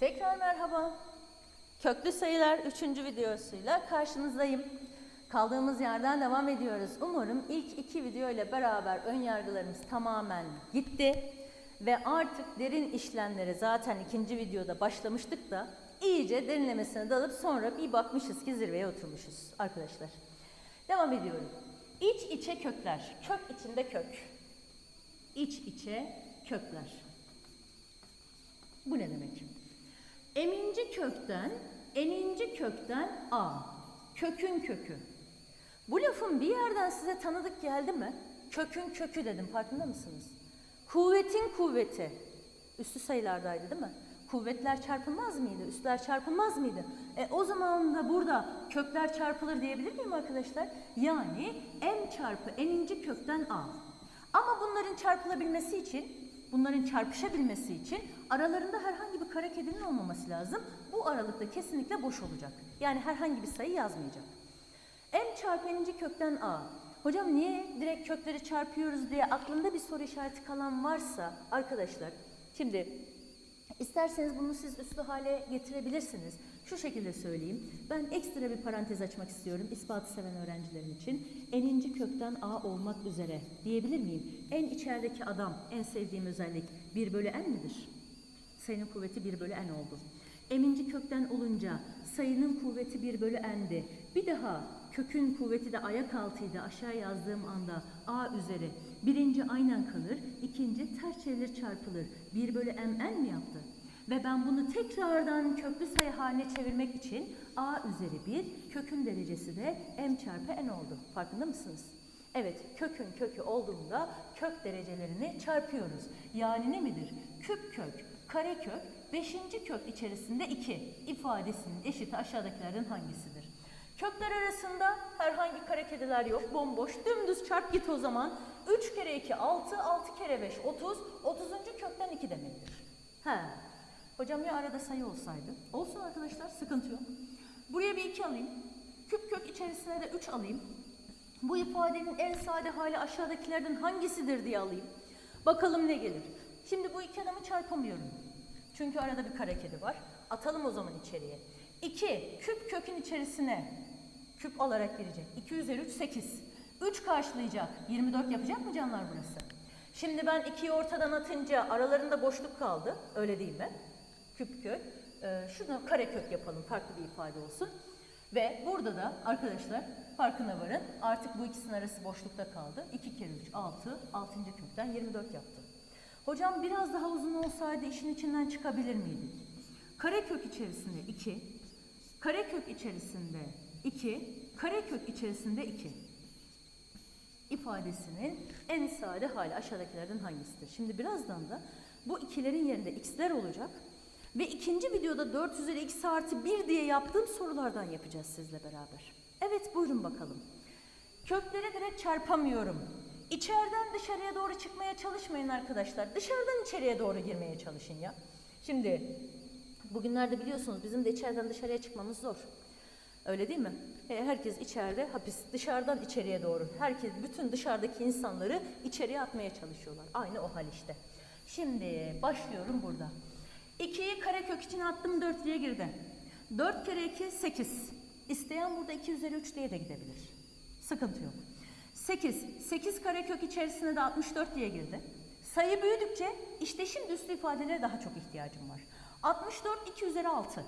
Tekrar merhaba. Köklü sayılar 3. videosuyla karşınızdayım. Kaldığımız yerden devam ediyoruz. Umarım ilk iki video ile beraber ön yargılarımız tamamen gitti. Ve artık derin işlemlere zaten ikinci videoda başlamıştık da iyice derinlemesine dalıp sonra bir bakmışız ki zirveye oturmuşuz arkadaşlar. Devam ediyorum. İç içe kökler. Kök içinde kök. İç içe kökler. Bu ne demek? Eminci kökten, eninci kökten A. Kökün kökü. Bu lafın bir yerden size tanıdık geldi mi? Kökün kökü dedim farkında mısınız? Kuvvetin kuvveti. Üstü sayılardaydı değil mi? Kuvvetler çarpılmaz mıydı? Üstler çarpılmaz mıydı? E, o zaman da burada kökler çarpılır diyebilir miyim arkadaşlar? Yani m çarpı eninci kökten a. Ama bunların çarpılabilmesi için, bunların çarpışabilmesi için aralarında herhangi bir kare kedinin olmaması lazım. Bu aralıkta kesinlikle boş olacak. Yani herhangi bir sayı yazmayacak. M çarpı kökten A. Hocam niye direkt kökleri çarpıyoruz diye aklında bir soru işareti kalan varsa arkadaşlar şimdi isterseniz bunu siz üslü hale getirebilirsiniz. Şu şekilde söyleyeyim. Ben ekstra bir parantez açmak istiyorum ispatı seven öğrencilerim için. N'inci kökten A olmak üzere diyebilir miyim? En içerideki adam, en sevdiğim özellik 1 bölü n midir? Sayının kuvveti 1 bölü n oldu. Eminci kökten olunca sayının kuvveti 1 bölü n'di. Bir daha kökün kuvveti de ayak altıydı aşağı yazdığım anda a üzeri. Birinci aynen kalır, ikinci ters çevrilir çarpılır. 1 bölü m n mi yaptı? Ve ben bunu tekrardan köklü sayı haline çevirmek için a üzeri 1, kökün derecesi de m çarpı n oldu. Farkında mısınız? Evet, kökün kökü olduğunda kök derecelerini çarpıyoruz. Yani ne midir? Küp kök, kare kök, beşinci kök içerisinde 2 ifadesinin eşiti aşağıdakilerden hangisidir? Kökler arasında herhangi kare kediler yok, bomboş. Dümdüz çarp git o zaman. 3 kere 2 6, 6 kere 5 30, 30. kökten 2 demektir. He. Hocam ya arada sayı olsaydı? Olsun arkadaşlar, sıkıntı yok. Buraya bir 2 alayım. Küp kök içerisine de 3 alayım. Bu ifadenin en sade hali aşağıdakilerden hangisidir diye alayım. Bakalım ne gelir. Şimdi bu iki adamı çarpamıyorum. Çünkü arada bir kare kedi var. Atalım o zaman içeriye. 2 küp kökün içerisine küp alarak girecek. 2 üzeri 3 8. 3 karşılayacak. 24 yapacak mı canlar burası? Şimdi ben 2'yi ortadan atınca aralarında boşluk kaldı. Öyle değil mi? Küp kök. Ee, şunu kare kök yapalım. Farklı bir ifade olsun. Ve burada da arkadaşlar farkına varın. Artık bu ikisinin arası boşlukta kaldı. 2 kere 3 6. 6. kökten 24 yaptı. Hocam biraz daha uzun olsaydı işin içinden çıkabilir miydik? Karekök içerisinde 2, karekök içerisinde 2, karekök içerisinde 2 ifadesinin en sade hali aşağıdakilerden hangisidir? Şimdi birazdan da bu ikilerin yerinde x'ler olacak ve ikinci videoda 4 üzeri x artı 1 diye yaptığım sorulardan yapacağız sizle beraber. Evet buyurun bakalım. Kökleri direkt çarpamıyorum. İçeriden dışarıya doğru çıkmaya çalışmayın arkadaşlar. Dışarıdan içeriye doğru girmeye çalışın ya. Şimdi bugünlerde biliyorsunuz bizim de içeriden dışarıya çıkmamız zor. Öyle değil mi? E, Herkes içeride hapis, dışarıdan içeriye doğru. Herkes, bütün dışarıdaki insanları içeriye atmaya çalışıyorlar. Aynı o hal işte. Şimdi başlıyorum burada. 2'yi karekök için attım 4'lüye girdi. 4 kere 2 8. İsteyen burada 2 üzeri 3 diye de gidebilir. Sıkıntı yok. 8. 8 karekök içerisine de 64 diye girdi. Sayı büyüdükçe işte şimdi üslü ifadelere daha çok ihtiyacım var. 64 2 üzeri 6.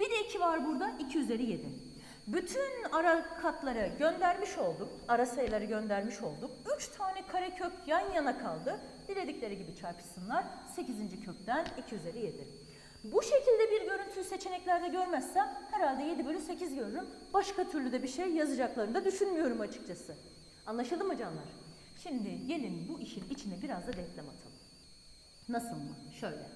Bir de 2 var burada 2 üzeri 7. Bütün ara katları göndermiş olduk. Ara sayıları göndermiş olduk. 3 tane karekök yan yana kaldı. Diledikleri gibi çarpışsınlar. 8. kökten 2 üzeri 7. Bu şekilde bir görüntüyü seçeneklerde görmezsem herhalde 7 bölü 8 görürüm. Başka türlü de bir şey yazacaklarını da düşünmüyorum açıkçası. Anlaşıldı mı canlar? Şimdi gelin bu işin içine biraz da denklem atalım. Nasıl mı? Şöyle.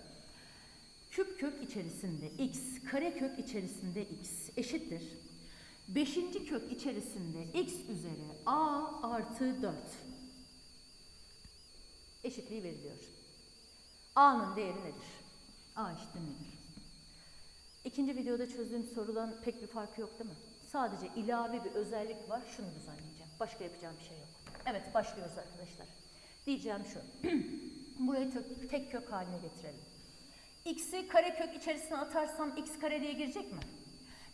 Küp kök içerisinde x, kare kök içerisinde x eşittir. Beşinci kök içerisinde x üzeri a artı 4 eşitliği veriliyor. a'nın değeri nedir? a eşittir nedir? İkinci videoda çözdüğüm sorulan pek bir farkı yok değil mi? Sadece ilave bir özellik var. Şunu düzenleyeceğim. Başka yapacağım bir şey yok. Evet başlıyoruz arkadaşlar. Diyeceğim şu. Burayı tek, tek kök haline getirelim. x'i karekök içerisine atarsam x kare diye girecek mi?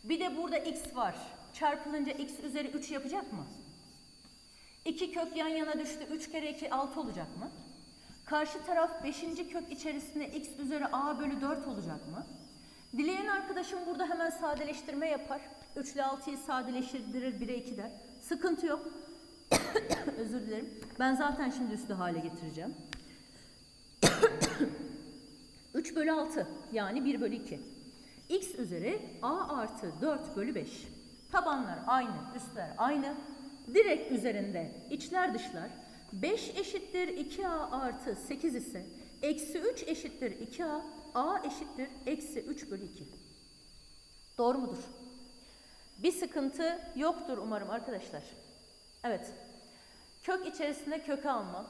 Bir de burada x var. Çarpılınca x üzeri 3 yapacak mı? 2 kök yan yana düştü. 3 kere 2 6 olacak mı? Karşı taraf 5. kök içerisinde x üzeri a bölü 4 olacak mı? Dileyen arkadaşım burada hemen sadeleştirme yapar. 3 ile 6'yı sadeleştirir 1'e 2 der. Sıkıntı yok. Özür dilerim. Ben zaten şimdi üstü hale getireceğim. 3 bölü 6 yani 1 bölü 2. x üzeri a artı 4 bölü 5. Tabanlar aynı, üstler aynı. Direkt üzerinde içler dışlar. 5 eşittir 2a artı 8 ise eksi 3 eşittir 2a, a eşittir eksi 3 bölü 2. Doğru mudur? Bir sıkıntı yoktur umarım arkadaşlar. Evet. Kök içerisinde kökü alma.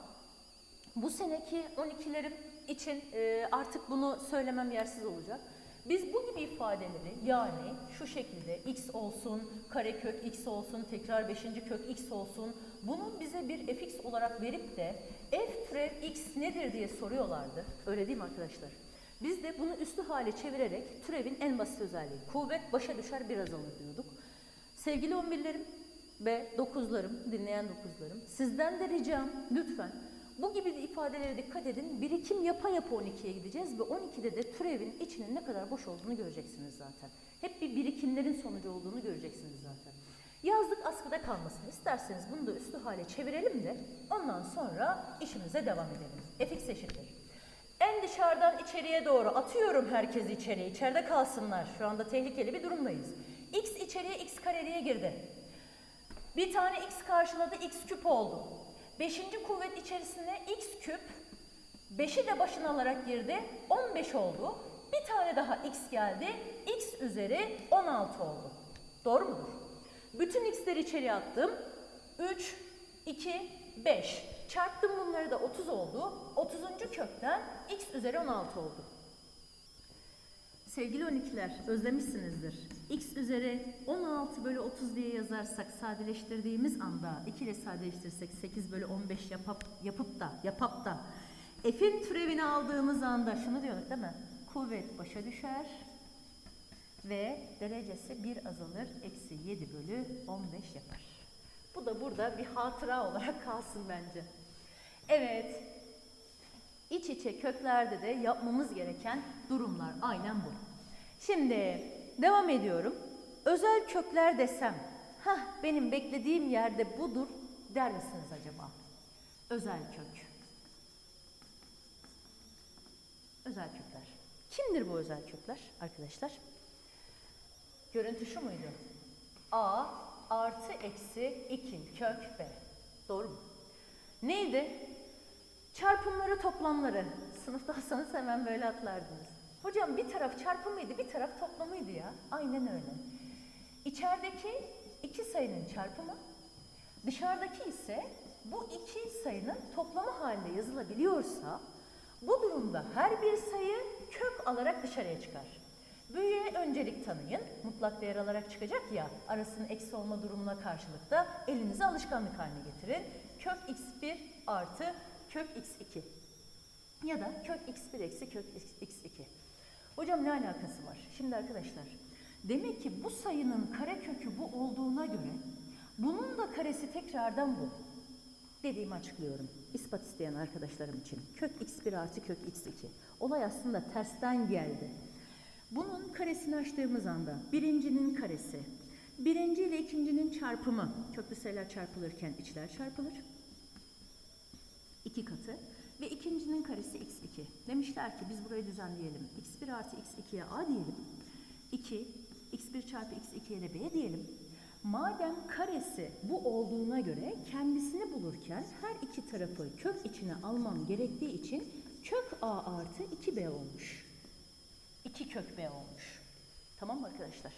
Bu seneki 12'lerim için artık bunu söylemem yersiz olacak. Biz bu gibi ifadeleri yani şu şekilde x olsun, karekök x olsun, tekrar 5. kök x olsun bunun bize bir fx olarak verip de f türev x nedir diye soruyorlardı. Öyle değil mi arkadaşlar? Biz de bunu üstü hale çevirerek türevin en basit özelliği kuvvet başa düşer biraz alır diyorduk. Sevgili 11'lerim ve 9'larım, dinleyen 9'larım sizden de ricam lütfen bu gibi ifadelere dikkat edin. Birikim yapa yapa 12'ye gideceğiz ve 12'de de türevin içinin ne kadar boş olduğunu göreceksiniz zaten. Hep bir birikimlerin sonucu olduğunu göreceksiniz zaten. Yazlık askıda kalmasın. İsterseniz bunu da üstü hale çevirelim de ondan sonra işimize devam edelim. fx eşittir. En dışarıdan içeriye doğru atıyorum herkesi içeriye. İçeride kalsınlar. Şu anda tehlikeli bir durumdayız. x içeriye x kare diye girdi. Bir tane x karşıladı x küp oldu. Beşinci kuvvet içerisinde x küp 5'i de başına alarak girdi. 15 oldu. Bir tane daha x geldi. x üzeri 16 oldu. Doğru mudur? Bütün x'leri içeri attım. 3, 2, 5. Çarptım bunları da 30 oldu. 30. kökten x üzeri 16 oldu. Sevgili 12'ler özlemişsinizdir. x üzeri 16 bölü 30 diye yazarsak sadeleştirdiğimiz anda 2 ile sadeleştirirsek 8 bölü 15 yapıp, yapıp da yapıp da f'in türevini aldığımız anda şunu diyorduk değil mi? Kuvvet başa düşer ve derecesi 1 azalır. Eksi 7 bölü 15 yapar. Bu da burada bir hatıra olarak kalsın bence. Evet, İç içe köklerde de yapmamız gereken durumlar aynen bu. Şimdi devam ediyorum. Özel kökler desem, ha benim beklediğim yerde budur der misiniz acaba? Özel kök. Özel kökler. Kimdir bu özel kökler arkadaşlar? Görüntü şu muydu? A artı eksi 2 kök B. Doğru mu? Neydi? Çarpımları toplamları. Sınıftaysanız hemen böyle atlardınız. Hocam bir taraf çarpımıydı, bir taraf toplamıydı ya. Aynen öyle. İçerideki iki sayının çarpımı, dışarıdaki ise bu iki sayının toplamı halinde yazılabiliyorsa, bu durumda her bir sayı kök alarak dışarıya çıkar. Büyüğe öncelik tanıyın. Mutlak değer alarak çıkacak ya, arasının eksi olma durumuna karşılık da elinizi alışkanlık haline getirin. Kök x1 artı kök x2 ya da kök x1 eksi kök x2. Hocam ne alakası var? Şimdi arkadaşlar demek ki bu sayının kare kökü bu olduğuna göre bunun da karesi tekrardan bu. Dediğimi açıklıyorum. İspat isteyen arkadaşlarım için. Kök x1 artı kök x2. Olay aslında tersten geldi. Bunun karesini açtığımız anda birincinin karesi, birinci ile ikincinin çarpımı, köklü sayılar çarpılırken içler çarpılır. 2 katı ve ikincinin karesi x2. Demişler ki biz burayı düzenleyelim. x1 artı x2'ye a diyelim. 2, x1 çarpı x2'ye de b diyelim. Madem karesi bu olduğuna göre kendisini bulurken her iki tarafı kök içine almam gerektiği için kök a artı 2b olmuş. 2 kök b olmuş. Tamam mı arkadaşlar?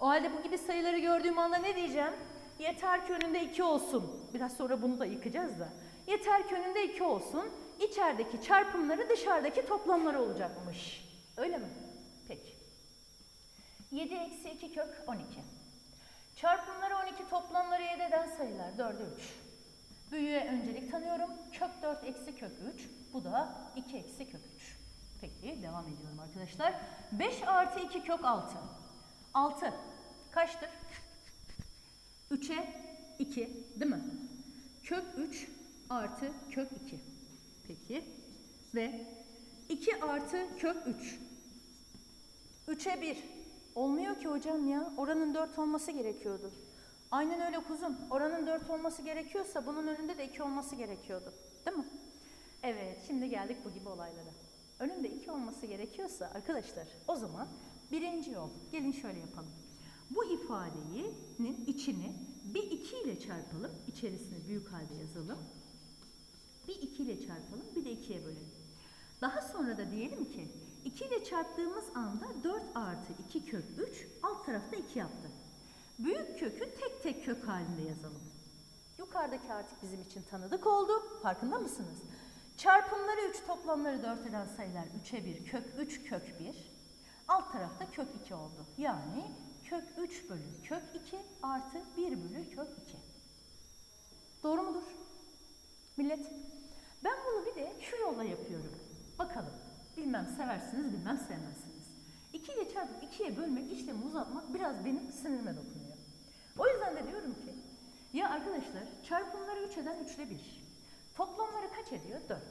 O halde bu gibi sayıları gördüğüm anda ne diyeceğim? Yeter ki önünde 2 olsun. Biraz sonra bunu da yıkacağız da. Yeter ki önünde 2 olsun. İçerideki çarpımları dışarıdaki toplamları olacakmış. Öyle mi? Peki. 7 eksi 2 kök 12. Çarpımları 12 toplamları 7 eden sayılar 4'e 3. Büyüğe öncelik tanıyorum. Kök 4 eksi kök 3. Bu da 2 eksi kök 3. Peki devam ediyorum arkadaşlar. 5 artı 2 kök 6. 6 kaçtır? 3'e 2 değil mi? Kök 3 artı kök 2. Peki. Ve 2 artı kök 3. 3'e 1. Olmuyor ki hocam ya. Oranın 4 olması gerekiyordu. Aynen öyle kuzum. Oranın 4 olması gerekiyorsa bunun önünde de 2 olması gerekiyordu. Değil mi? Evet, şimdi geldik bu gibi olaylara. Önünde 2 olması gerekiyorsa arkadaşlar o zaman birinci yol. Gelin şöyle yapalım. Bu ifadenin içini bir 2 ile çarpalım. İçerisini büyük halde yazalım. Bir 2 ile çarpalım, bir de 2'ye bölelim. Daha sonra da diyelim ki 2 ile çarptığımız anda 4 artı 2 kök 3 alt tarafta 2 yaptı. Büyük kökü tek tek kök halinde yazalım. Yukarıdaki artık bizim için tanıdık oldu. Farkında mısınız? Çarpımları 3, toplamları 4 eden sayılar 3'e 1, kök 3, kök 1. Alt tarafta kök 2 oldu. Yani kök 3 bölü kök 2 artı 1 bölü kök 2. Doğru mudur? Millet. Ben bunu bir de şu yolla yapıyorum. Bakalım. Bilmem seversiniz, bilmem sevmezsiniz. 2 ile çarpıp 2'ye bölmek, işlemi uzatmak biraz benim sinirime dokunuyor. O yüzden de diyorum ki, ya arkadaşlar çarpımları 3 eden 3 ile 1. Toplamları kaç ediyor? 4.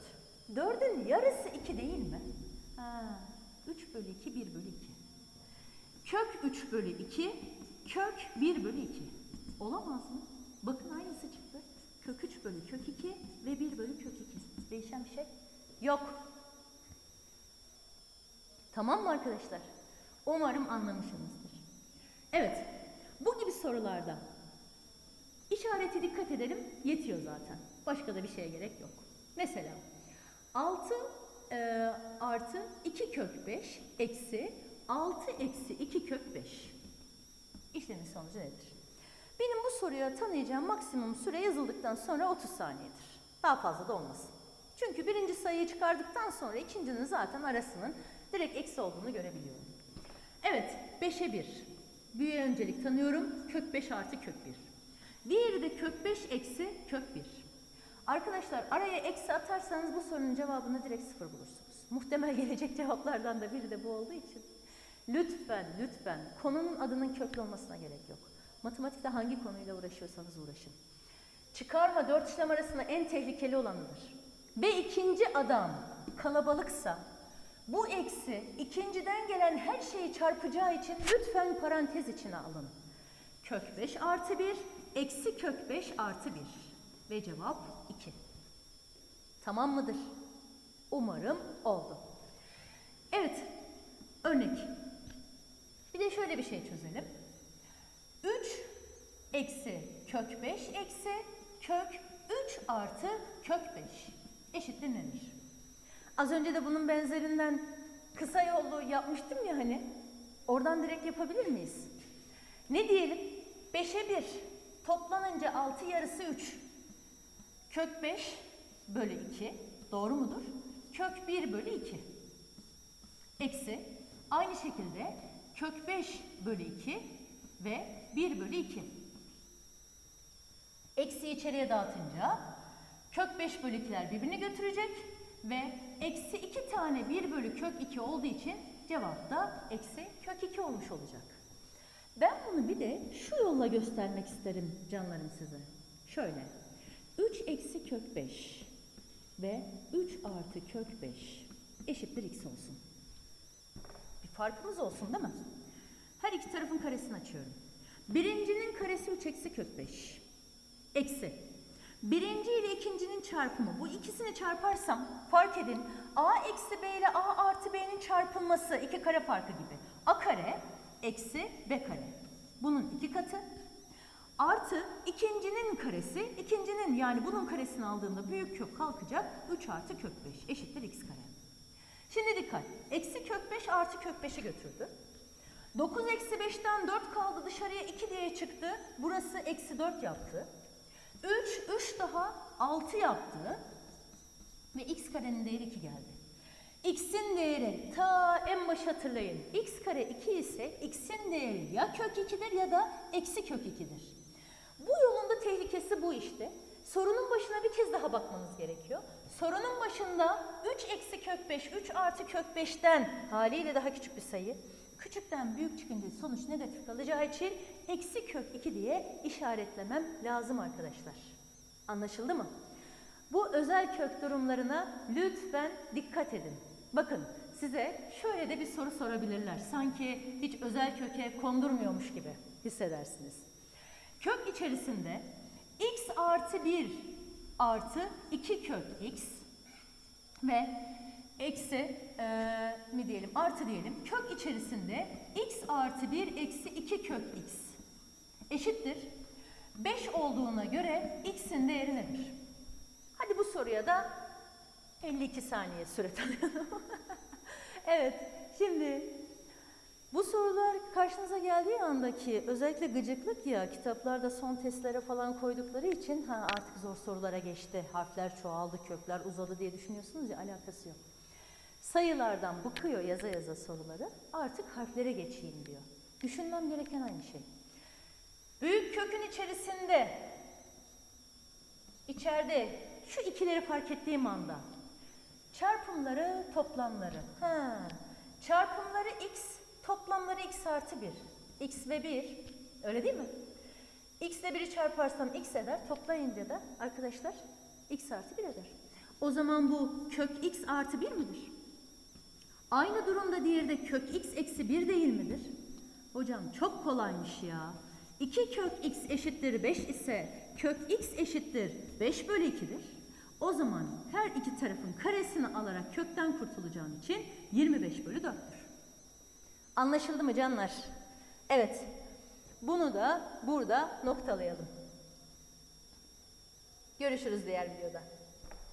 4'ün yarısı 2 değil mi? Ha, 3 bölü 2, 1 bölü 2. Kök 3 bölü 2, kök 1 bölü 2. Olamaz mı? Bakın aynısı çıktı. Kök 3 bölü kök 2 ve 1 bölü kök 2. Değişen bir şey yok. Tamam mı arkadaşlar? Umarım anlamışsınızdır. Evet, bu gibi sorularda işareti dikkat edelim yetiyor zaten. Başka da bir şeye gerek yok. Mesela 6 e, artı 2 kök 5 eksi 6 eksi 2 kök 5. İşlemin sonucu nedir? Benim bu soruya tanıyacağım maksimum süre yazıldıktan sonra 30 saniyedir. Daha fazla da olmasın. Çünkü birinci sayıyı çıkardıktan sonra ikincinin zaten arasının direkt eksi olduğunu görebiliyorum. Evet, 5'e 1. Büyüğe öncelik tanıyorum. Kök 5 artı kök 1. Diğeri de kök 5 eksi kök 1. Arkadaşlar araya eksi atarsanız bu sorunun cevabını direkt sıfır bulursunuz. Muhtemel gelecek cevaplardan da biri de bu olduğu için. Lütfen, lütfen konunun adının köklü olmasına gerek yok. Matematikte hangi konuyla uğraşıyorsanız uğraşın. Çıkarma dört işlem arasında en tehlikeli olanıdır. Ve ikinci adam kalabalıksa bu eksi ikinciden gelen her şeyi çarpacağı için lütfen parantez içine alın. Kök 5 artı 1 eksi kök 5 artı 1 ve cevap 2. Tamam mıdır? Umarım oldu. Evet, örnek. Bir de şöyle bir şey çözelim. 3 eksi kök 5 eksi kök 3 artı kök 5 eşittir nedir? Az önce de bunun benzerinden kısa yollu yapmıştım ya hani. Oradan direkt yapabilir miyiz? Ne diyelim? 5'e 1 toplanınca 6 yarısı 3. Kök 5 bölü 2 doğru mudur? Kök 1 bölü 2. Eksi aynı şekilde kök 5 bölü 2 ve 1 bölü 2. Eksi içeriye dağıtınca kök 5 bölü 2'ler birbirini götürecek ve eksi 2 tane 1 bölü kök 2 olduğu için cevap da eksi kök 2 olmuş olacak. Ben bunu bir de şu yolla göstermek isterim canlarım size. Şöyle. 3 eksi kök 5 ve 3 artı kök 5 eşittir x olsun. Bir farkımız olsun değil mi? Her iki tarafın karesini açıyorum. Birincinin karesi 3 eksi kök 5. Eksi. Birinci ile ikincinin çarpımı. Bu ikisini çarparsam fark edin. A eksi B ile A artı B'nin çarpılması iki kare farkı gibi. A kare eksi B kare. Bunun iki katı. Artı ikincinin karesi, ikincinin yani bunun karesini aldığımda büyük kök kalkacak. 3 artı kök 5 eşittir x kare. Şimdi dikkat. Eksi kök 5 artı kök 5'i götürdü. 9 eksi 5'ten 4 kaldı dışarıya 2 diye çıktı. Burası eksi 4 yaptı. 3, 3 daha 6 yaptı. Ve x karenin değeri 2 geldi. x'in değeri ta en baş hatırlayın. x kare 2 ise x'in değeri ya kök 2'dir ya da eksi kök 2'dir. Bu yolun da tehlikesi bu işte. Sorunun başına bir kez daha bakmanız gerekiyor. sorunun başında 3 eksi kök 5, 3 artı kök 5'ten haliyle daha küçük bir sayı. Küçükten büyük çıkınca sonuç negatif kalacağı için eksi kök 2 diye işaretlemem lazım arkadaşlar. Anlaşıldı mı? Bu özel kök durumlarına lütfen dikkat edin. Bakın size şöyle de bir soru sorabilirler. Sanki hiç özel köke kondurmuyormuş gibi hissedersiniz. Kök içerisinde x artı 1 artı 2 kök x ve eksi eee, mi diyelim artı diyelim kök içerisinde x artı 1 eksi 2 kök x eşittir. 5 olduğuna göre x'in değeri nedir? Hadi bu soruya da 52 saniye süre tanıyalım. evet, şimdi bu sorular karşınıza geldiği andaki özellikle gıcıklık ya kitaplarda son testlere falan koydukları için ha artık zor sorulara geçti. Harfler çoğaldı, kökler uzadı diye düşünüyorsunuz ya alakası yok. Sayılardan bıkıyor yaza yaza soruları. Artık harflere geçeyim diyor. Düşünmem gereken aynı şey. Büyük kökün içerisinde içeride şu ikileri fark ettiğim anda çarpımları toplamları. Ha. Çarpımları x, toplamları x artı 1. x ve 1. Öyle değil mi? x ile 1'i çarparsam x eder. Toplayınca da arkadaşlar x artı 1 eder. O zaman bu kök x artı 1 midir? Aynı durumda diğeri de kök x eksi 1 değil midir? Hocam çok kolaymış ya. 2 kök x eşittir 5 ise kök x eşittir 5 bölü 2'dir. O zaman her iki tarafın karesini alarak kökten kurtulacağım için 25 bölü 4'tür. Anlaşıldı mı canlar? Evet. Bunu da burada noktalayalım. Görüşürüz diğer videoda.